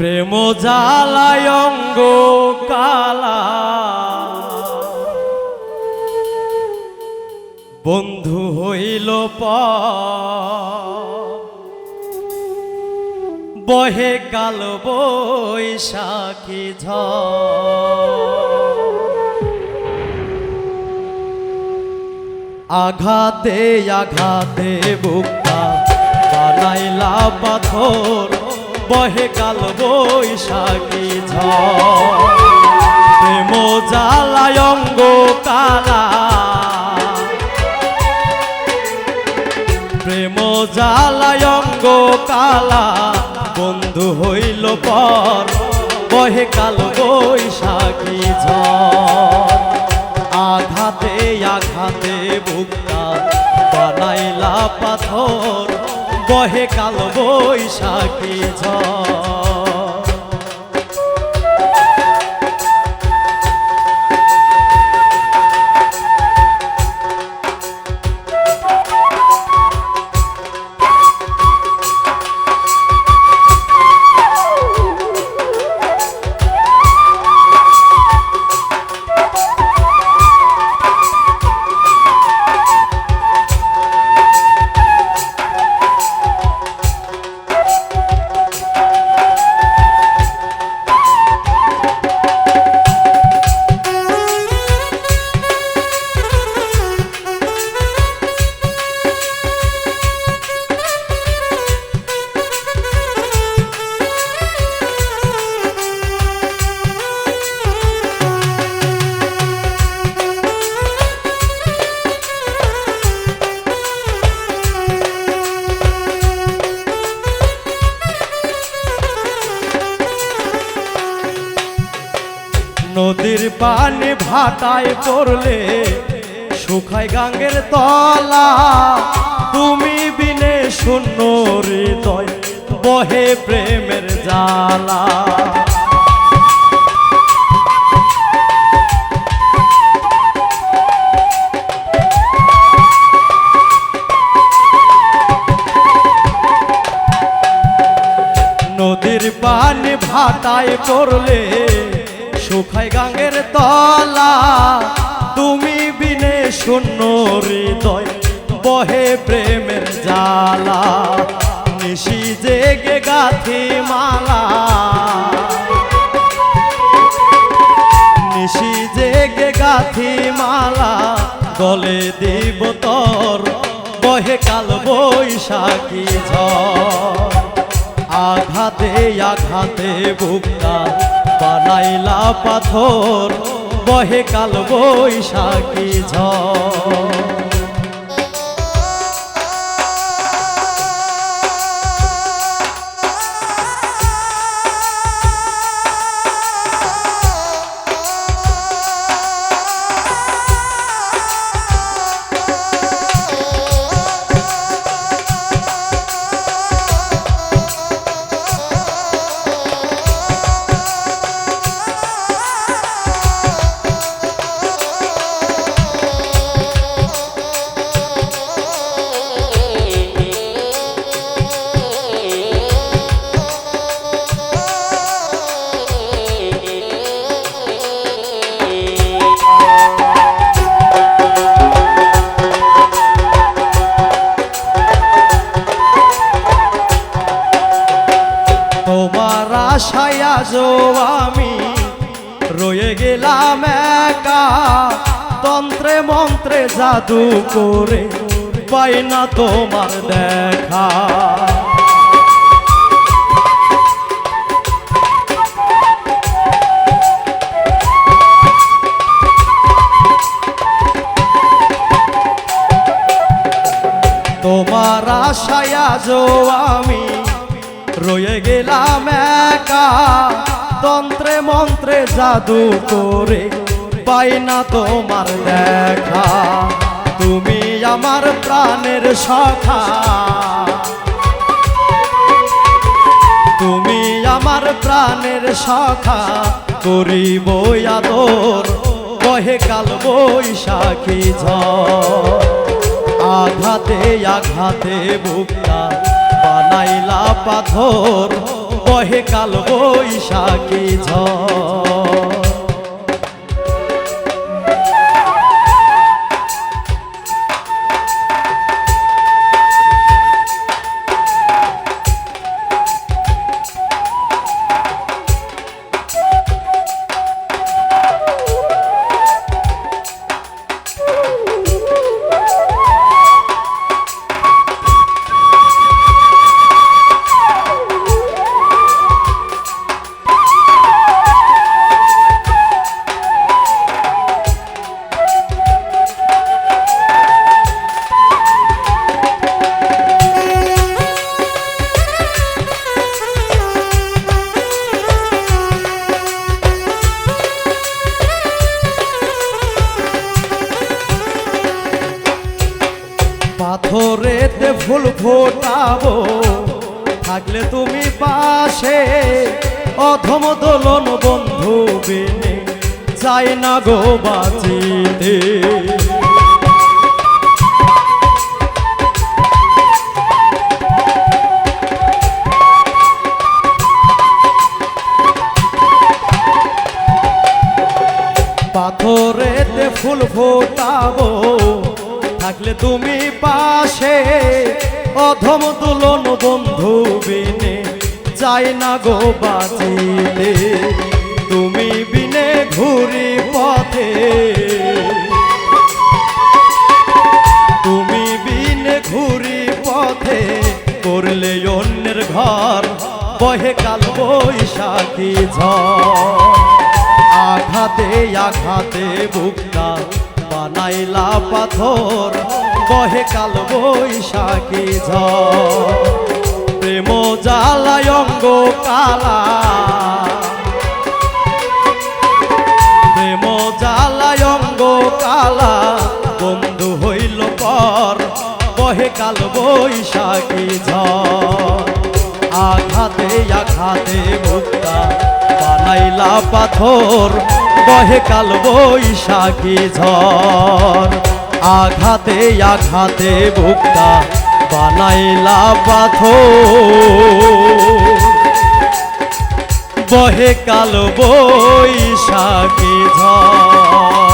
প্রেম জালায় অঙ্গ কালা। বন্ধু হইল বহে কাল বৈশাখী ঝড় আঘাতে আঘাতে বুকটা বানাইলা পাথর বহে কাল বৈশাখী জ্বালায় অঙ্গ কালা প্রেম জ্বালায় অঙ্গ কালা বন্ধু হইল পর, বহে কাল বৈশাখী ঝড়। আঘাতে আঘাতে বুকটা বানাইলা পাথর। বহে কাল বৈশাখী ঝড়। নদীর পানি ভাটায় পড়লে শুকায় গাঙ্গের তলা। তুমি বিনে শূন্য হৃদয়, বহে প্রেমের জালা নদীর পানি ভাটায় পড়লে শুকায় গাঙের তলা। তুমি বিনে শূন্য হৃদয়, বহে প্রেমের জালা নিশি জেগে গাথি মালা। নিশি জেগে গাথি মালা, গলে দিব তর। বহে কাল বৈশাখী ঝড়। আঘাতে আঘাতে বুকটা বানাইলা পাথর বহে কাল বৈশাখী ঝড়। রয়ে গেলাম একা। তন্ত্রে মন্ত্রে জাদু করে পাই না তোমার দেখা। তোমার আশায় আজও আমি রয়ে গেলাম একা। তন্ত্রে মন্ত্রে জাদু করে পাই না তোমার দেখা। তুমি আমার প্রাণের সখা তুমি আমার প্রাণের সখা করিব আদর বহে কাল বৈশাখী ঝড়। আঘাতে আঘাতে বুকটা বানাইলা পাথর। বহে কাল বৈশাখী ঝড়। পাথরেতে ফুল ফোটাবো থাকলে তুমি পাশে অধম দোলন বন্ধু বেনে। চাই না গো বাঁচিতে। তুমি পাশে, অধম তুলন বন্ধু বিনে, যাই না গো বাঁচিতে তুমি বিনে ঘুরি পথে। তুমি বিনে ঘুরি পথে, করলে অন্যের ঘর, বহে কাল বৈশাখী ঝড়। আঘাতে আঘাতে বুকটা বানাইলা পাথর। বহে কাল বৈশাখী প্রেম জ্বালায় অঙ্গ কালা। প্রেম জ্বালায় অঙ্গ কালা। বন্ধু হইল পর, বহে কাল বৈশাখী আঘাতে আঘাতে মুক্তা বানাইলা পাথর, বহে কাল বৈশাখী ঝড়। আঘাতে আঘাতে ভুক্তা বানাইলা পাথর। বহে কাল বৈশাখী ঝড়।